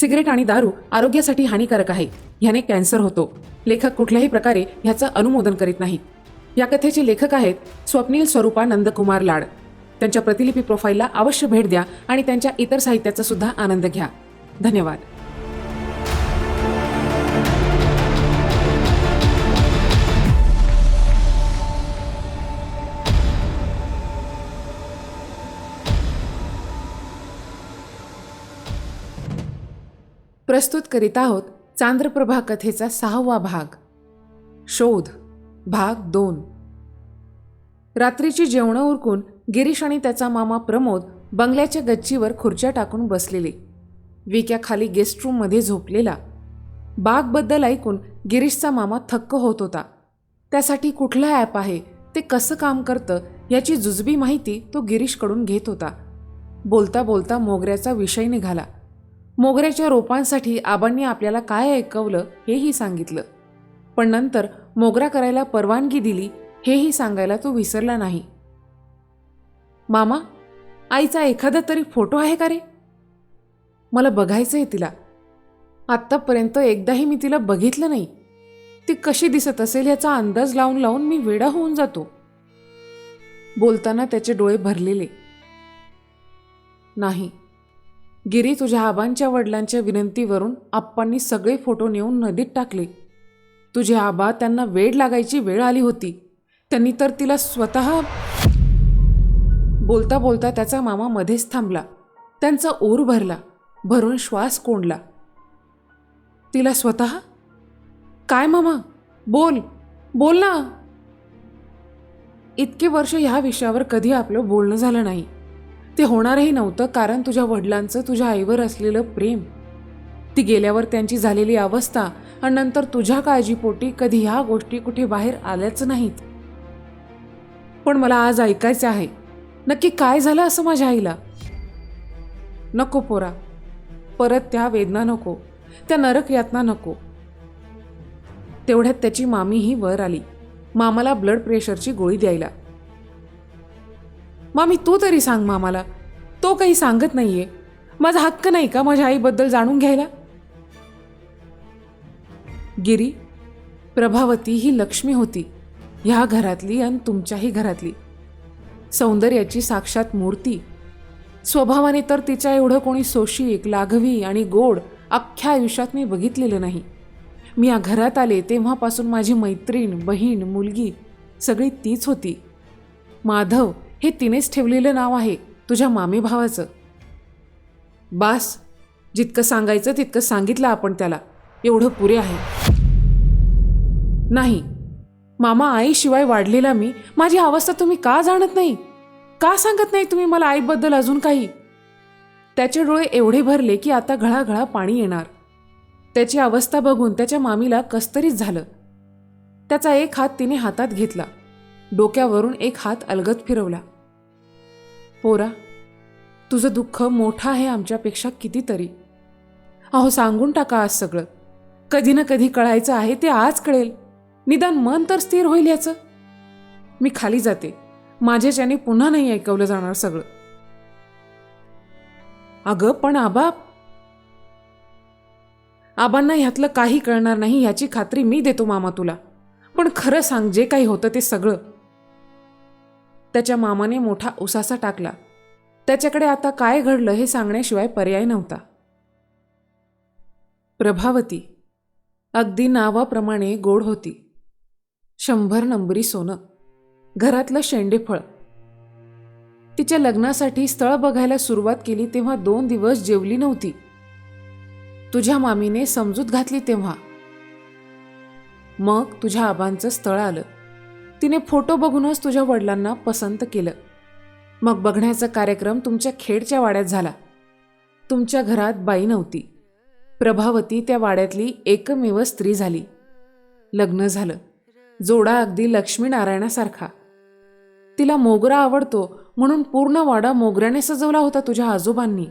Cigarette आणि दारू आरोग्यासाठी हानिकारक आहे. ह्याने कॅन्सर होतो. लेखक कुठल्याही प्रकारे ह्याचं अनुमोदन करीत नाहीत. या कथेचे लेखक आहेत स्वप्नील स्वरूपा नंदकुमार लाड. त्यांच्या प्रतिलिपी प्रोफाईलला अवश्य भेट द्या आणि त्यांच्या इतर साहित्याचा सुद्धा आनंद घ्या. धन्यवाद. प्रस्तुत करीत आहोत चांद्रप्रभा कथेचा सहावा भाग. शोध भाग दोन. रात्रीची जेवणं उरकून गिरीश आणि त्याचा मामा प्रमोद बंगल्याच्या गच्चीवर खुर्च्या टाकून बसलेले. विक्याखाली गेस्ट रूममध्ये झोपलेला. बागबद्दल ऐकून गिरीशचा मामा थक्क होत होता. त्यासाठी कुठलं ॲप आहे ते कसं काम करतं याची जुजबी माहिती तो गिरीशकडून घेत होता. बोलता बोलता मोगऱ्याचा विषय निघाला. मोगऱ्याच्या रोपांसाठी आबांनी आपल्याला काय ऐकवलं हेही सांगितलं. पण नंतर मोगरा करायला परवानगी दिली हेही सांगायला तो विसरला नाही. मामा आईचा एखादा तरी फोटो आहे का रे? मला बघायचं आहे तिला. आत्तापर्यंत एकदाही मी तिला बघितलं नाही. ती कशी दिसत असेल याचा अंदाज लावून लावून मी वेडा होऊन जातो. बोलताना त्याचे डोळे भरलेले. नाही गिरी तुझ्या आबांच्या वडिलांच्या विनंतीवरून आप्पांनी सगळे फोटो नेऊन नदीत टाकले. तुझे आबा त्यांना वेळ लागायची वेळ आली होती. त्यांनी तर तिला स्वतः बोलता बोलता त्याचा मामा मध्येच थांबला. त्यांचा ऊर भरला. भरून श्वास कोंडला. तिला स्वतः काय मामा? बोल. बोल ना. इतके वर्ष ह्या विषयावर कधी आपलं बोलणं झालं नाही. ते होणारही नव्हतं कारण तुझ्या वडिलांचं तुझ्या आईवर असलेलं प्रेम. ती गेल्यावर त्यांची झालेली अवस्था आणि नंतर तुझ्या काळजीपोटी कधी ह्या गोष्टी कुठे बाहेर आल्याच नाहीत. पण मला आज ऐकायचं आहे. नक्की काय झालं असं माझ्या आईला? नको पोरा. परत त्या वेदना नको. त्या नरक यातना नको. तेवढ्यात त्याची मामीही वर आली. मामाला ब्लड प्रेशरची गोळी द्यायला. मामी तू तरी सांग मामाला. तो काही सांगत नाहीये. माझा हक्क नाही का माझ्या आईबद्दल जाणून घ्यायला? गिरी प्रभावती ही लक्ष्मी होती ह्या घरातली आणि तुमच्याही घरातली. सौंदर्याची साक्षात मूर्ती. स्वभावाने तर तिच्या एवढं कोणी सोशिक लाघवी आणि गोड अख्ख्या आयुष्यात मी बघितलेलं नाही. मी या घरात आले तेव्हापासून माझी मैत्रीण बहीण मुलगी सगळी तीच होती. माधव हे तिनेच ठेवलेलं नाव आहे तुझ्या मामी भावाचं. बास जितकं सांगायचं तितकं सांगितलं आपण त्याला. एवढं पुरे आहे. नाही मामा आईशिवाय वाढलेला मी माझी अवस्था तुम्ही का जाणत नाही? का सांगत नाही तुम्ही मला आईबद्दल अजून काही? त्याचे डोळे एवढे भरले की आता घळाघळा पाणी येणार. त्याची अवस्था बघून त्याच्या मामीला कस्तरीच झालं. त्याचा एक हात तिने हातात घेतला. डोक्यावरून एक हात अलगत फिरवला. पोरा तुझं दुःख मोठं आहे आमच्यापेक्षा कितीतरी. अहो सांगून टाका आज सगळं. कधी ना कधी कळायचं आहे ते आज कळेल. निदान मन तर स्थिर होईल याचं. मी खाली जाते. माझ्याच्याने पुन्हा नाही ऐकवलं जाणार सगळं. अगं पण आबा आबांना ह्यातलं काही कळणार नाही ह्याची खात्री मी देतो मामा तुला. पण खरं सांग जे काही होतं ते सगळं. त्याच्या मामाने मोठा उसासा टाकला. त्याच्याकडे आता काय घडलं हे सांगण्याशिवाय पर्याय नव्हता. प्रभावती. अगदी नावाप्रमाणे गोड होती. शंभर नंबरी सोनं. घरातलं शेंडेफळ. तिच्या लग्नासाठी स्थळ बघायला सुरुवात केली तेव्हा दोन दिवस जेवली नव्हती. तुझ्या मामीने समजूत घातली तेव्हा. मग तुझ्या आबांचं स्थळ आलं. तिने फोटो बघूनच तुझ्या वडिलांना पसंत केलं. मग बघण्याचा कार्यक्रम तुमच्या खेडच्या वाड्यात झाला. तुमच्या घरात बाई नव्हती. प्रभावती त्या वाड्यातली एकमेव स्त्री झाली. लग्न झालं. जोडा अगदी लक्ष्मीनारायणासारखा. तिला मोगरा आवडतो म्हणून पूर्ण वाडा मोगऱ्याने सजवला होता तुझ्या आजोबांनी.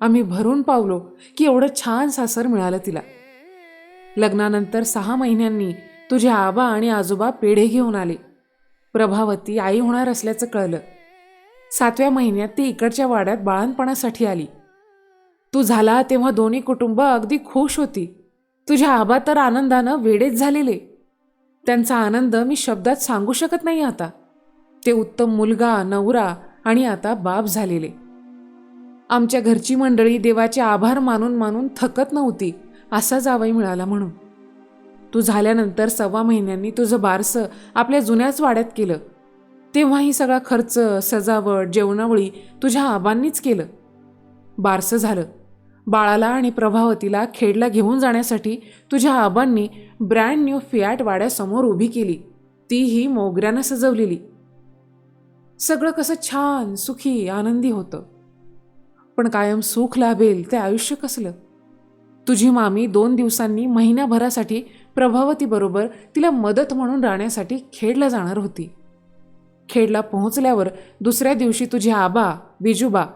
आम्ही भरून पावलो की एवढं छान सासर मिळालं तिला. लग्नानंतर सहा महिन्यांनी तुझे आबा आणि आजोबा पेढे घेऊन आले. प्रभावती आई होणार असल्याचं कळलं. सातव्या महिन्यात ती इकडच्या वाड्यात बाळणपणासाठी आली. तू झाला तेव्हा दोन्ही कुटुंब अगदी खुश होती. तुझ्या आबा तर आनंदानं वेडेच झालेले. त्यांचा आनंद मी शब्दात सांगू शकत नाही आता. ते उत्तम मुलगा नवरा आणि आता बाप झालेले. आमच्या घरची मंडळी देवाचे आभार मानून मानून थकत नव्हती असा जावई मिळाला म्हणून. तू झाल्यानंतर सव्वा महिन्यांनी तुझं बारसं आपल्या जुन्याच वाड्यात केलं. तेव्हाही सगळा खर्च सजावट जेवणावळी तुझ्या आबांनीच केलं. बारसं झालं. बाळाला आणि प्रभावतीला खेडला घेऊन जाण्यासाठी तुझ्या आबांनी ब्रँड न्यू फियाट वाड्यासमोर उभी केली. तीही मोगऱ्यानं सजवलेली. सगळं कसं छान सुखी आनंदी होतं. पण कायम सुख लाभेल ते आयुष्य कसलं? तुझी मामी दोन दिवसांनी महिन्याभरासाठी प्रभावतीबरोबर तिला मदत म्हणून राहण्यासाठी खेडला जाणार होती. खेडला पोहोचल्यावर दुसऱ्या दिवशी तुझे आबा बिजूबा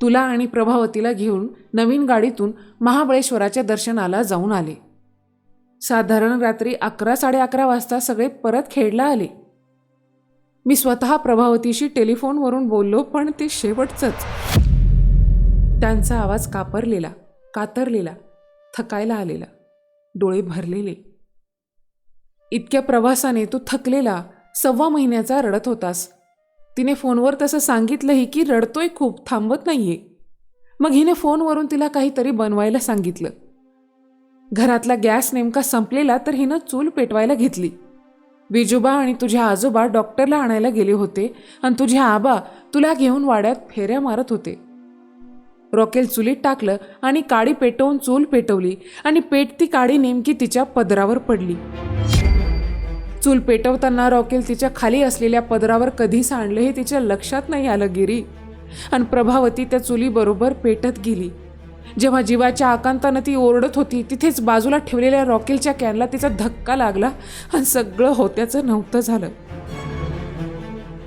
तुला आणि प्रभावतीला घेऊन नवीन गाडीतून महाबळेश्वराच्या दर्शनाला जाऊन आले. साधारण रात्री अकरा साडे अकरा वाजता सगळे परत खेडला आले. मी स्वतः प्रभावतीशी टेलिफोनवरून बोललो पण ते शेवटचंच. त्यांचा आवाज कापरलेला कातरलेला थकायला आलेला. डोळे भरलेले. इतक्या प्रवासाने तू थकलेला सव्वा महिन्याचा रडत होतास. तिने फोनवर तसं सांगितलंही की रडतोय खूप थांबत नाहीये. मग हिने फोनवरून तिला काहीतरी बनवायला सांगितलं. घरातला गॅस नेमका संपलेला तर हिनं चूल पेटवायला घेतली. बिजूबा आणि तुझ्या आजोबा डॉक्टरला आणायला गेले होते आणि तुझे आबा तुला घेऊन वाड्यात फेऱ्या मारत होते. रॉकेल चुलीत टाकलं आणि काडी पेटवून चूल पेटवली आणि पेटती काडी नेमकी तिच्या पदरावर पडली. चूल पेटवताना रॉकेल तिच्या खाली असलेल्या पदरावर कधी सांडले हे तिच्या लक्षात नाही आलं गिरी. आणि प्रभावती त्या चुलीबरोबर पेटत गेली. जेव्हा जीवाच्या आकांतानं ती ओरडत होती तिथेच बाजूला ठेवलेल्या रॉकेलच्या कॅनला तिचा धक्का लागला आणि सगळं होत्याचं नव्हतं झालं.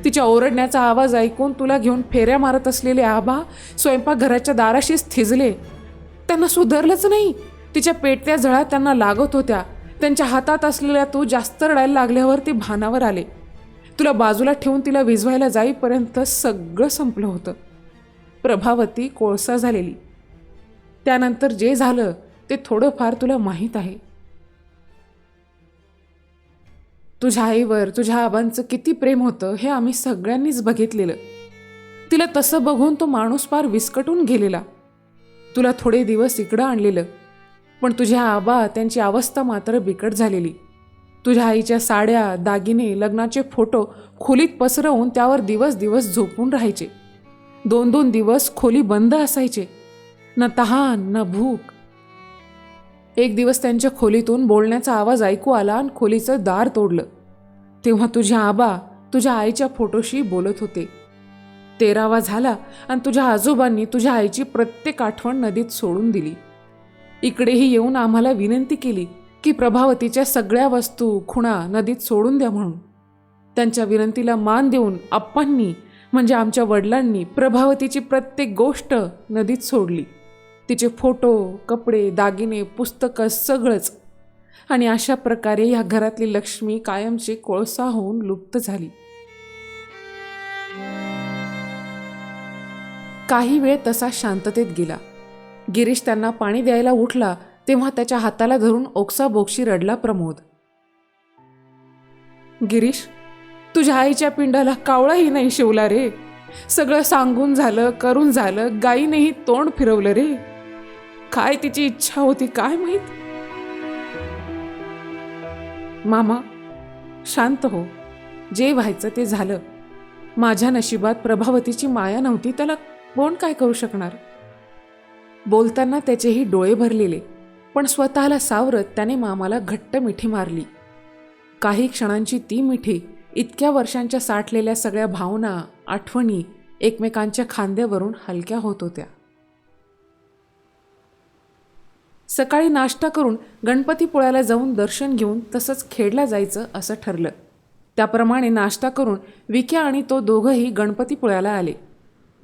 तिच्या ओरडण्याचा आवाज ऐकून तुला घेऊन फेऱ्या मारत असलेले आबा स्वयंपाकघराच्या दाराशीच थिजले. त्यांना सुधारलंच नाही. तिच्या पेटत्या झळा त्यांना लागत होत्या. त्यांच्या हातात असलेल्या तू जास्त रडायला लागल्यावर ते भानावर आले. तुला बाजूला ठेवून तिला विझवायला जाईपर्यंत सगळं संपलं होतं. प्रभावती कोळसा झालेली. त्यानंतर जे झालं ते थोडंफार तुला माहीत आहे. तुझ्या आईवर तुझ्या आबांचं किती प्रेम होतं हे आम्ही सगळ्यांनीच बघितलेलं. तिला तसं बघून तो माणूस फार विस्कटून गेलेला. तुला थोडे दिवस इकडं आणलेलं. पण तुझ्या आबा त्यांची अवस्था मात्र बिकट झालेली. तुझ्या आईच्या साड्या दागिने लग्नाचे फोटो खोलीत पसरवून त्यावर दिवस दिवस झोपून राहायचे. दोन दोन दिवस खोली बंद असायचे. न तहान न भूक. एक दिवस त्यांच्या खोलीतून बोलण्याचा आवाज ऐकू आला आणि खोलीचं दार तोडलं. तेव्हा तुझ्या आबा तुझ्या आईच्या फोटोशी बोलत होते. तेरावा झाला आणि तुझ्या आजोबांनी तुझ्या आईची प्रत्येक आठवण नदीत सोडून दिली. इकडेही येऊन आम्हाला विनंती केली की प्रभावतीच्या सगळ्या वस्तू खुणा नदीत सोडून द्या म्हणून. त्यांच्या विनंतीला मान देऊन आप्पांनी म्हणजे आमच्या वडिलांनी प्रभावतीची प्रत्येक गोष्ट नदीत सोडली. तिचे फोटो कपडे दागिने पुस्तकं सगळंच. आणि अशा प्रकारे ह्या घरातली लक्ष्मी कायमची कोळसा होऊन लुप्त झाली. काही वेळ तसा शांततेत गेला. गिरीश त्यांना पाणी द्यायला उठला तेव्हा त्याच्या हाताला धरून ओक्साबोक्शी रडला प्रमोद. गिरीश तुझ्या आईच्या पिंडाला कावळाही नाही शिवला रे. सगळं सांगून झालं करून झालं गाईनेही तोंड फिरवलं रे. काय तिची इच्छा होती काय माहीत? मामा शांत हो. जे व्हायचं ते झालं. माझ्या नशिबात प्रभावतीची माया नव्हती त्याला कोण काय करू शकणार? बोलताना त्याचेही डोळे भरलेले पण स्वतःला सावरत त्याने मामाला घट्ट मिठी मारली. काही क्षणांची ती मिठी इतक्या वर्षांच्या साठलेल्या सगळ्या भावना आठवणी एकमेकांच्या खांद्यावरून हलक्या होत होत्या. सकाळी नाश्ता करून गणपतीपुळ्याला जाऊन दर्शन घेऊन तसंच खेडला जायचं असं ठरलं. त्याप्रमाणे नाश्ता करून विक्या आणि तो दोघंही गणपतीपुळ्याला आले.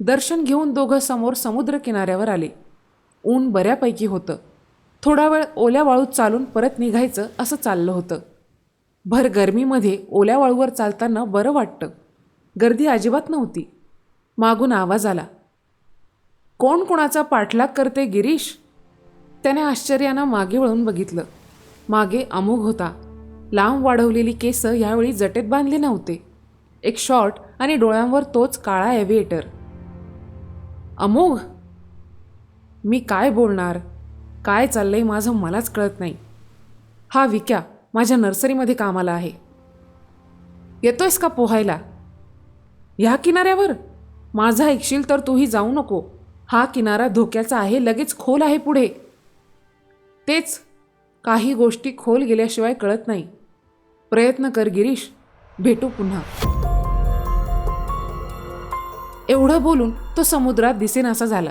दर्शन घेऊन दोघं समोर समुद्र किनाऱ्यावर आले. ऊन बऱ्यापैकी होतं. थोडा वेळ ओल्या वाळूत चालून परत निघायचं असं चाललं होतं. भर गरमीमध्ये ओल्या वाळूवर चालताना बरं वाटतं. गर्दी अजिबात नव्हती. मागून आवाज आला. कोण कोणाचा पाठलाग करते गिरीश? त्याने आश्चर्यानं मागे वळून बघितलं. मागे अमोघ होता. लांब वाढवलेली केसं यावेळी जटेत बांधले नव्हते. एक शॉर्ट आणि डोळ्यांवर तोच काळा एव्हिएटर अमोघ मी काय बोलणार? काय चाललंय माझं मलाच कळत नाही. हा विक्या माझ्या नर्सरीमध्ये कामाला आहे. येतोयस का पोहायला? ह्या किनाऱ्यावर? माझा ऐकशील तर तूही जाऊ नको. हा किनारा धोक्याचा आहे लगेच खोल आहे पुढे. तेच काही गोष्टी खोल गेल्याशिवाय कळत नाही. प्रयत्न कर गिरीश भेटू पुन्हा. एवढं बोलून तो समुद्रात दिसेनासा झाला.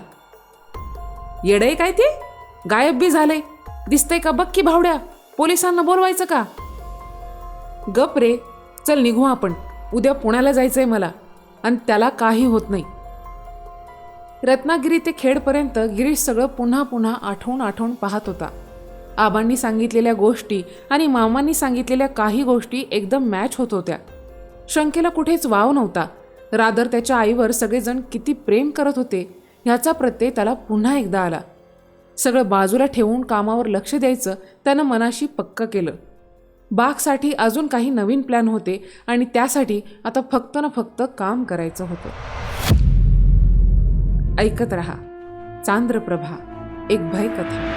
येडय काय ते? गायब बी झाले दिसतंय का बघ की भावड्या पोलिसांना बोलवायचं का? गप रे चल निघू आपण. उद्या पुण्याला जायचंय मला. आणि त्याला काही होत नाही. रत्नागिरी ते खेडपर्यंत गिरीश सगळं पुन्हा पुन्हा आठवून आठवून पाहत होता. आबांनी सांगितलेल्या गोष्टी आणि मामांनी सांगितलेल्या काही गोष्टी एकदम मॅच होत होत्या. शंकेला कुठेच वाव नव्हता. रादर त्याच्या आईवर सगळेजण किती प्रेम करत होते. ह्याचा प्रत्यय त्याला पुन्हा एकदा आला. सगळं बाजूला ठेवून कामावर लक्ष द्यायचं त्यानं मनाशी पक्क केलं. बागसाठी अजून काही नवीन प्लॅन होते आणि त्यासाठी आता फक्त ना फक्त काम करायचं होतं. ऐकत रहा चांद्रप्रभा एक भयकथा.